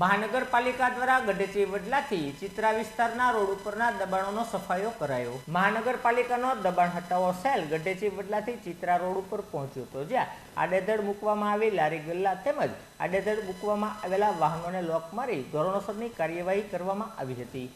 મહાનગરપાલિકા દ્વારા ગઢેચી વડલાથી ચિત્રા વિસ્તારના રોડ ઉપરના દબાણોનો સફાયો કરાયો. મહાનગરપાલિકાનો દબાણ હટાવો સેલ ગઢેચી વડલાથી ચિત્રા રોડ ઉપર પહોંચ્યો હતો, જ્યાં આડેધડ મૂકવામાં આવી લારી ગલ્લા તેમજ આડેધડ મૂકવામાં આવેલા વાહનોને લોક મારી ધોરણોસરની કાર્યવાહી કરવામાં આવી હતી.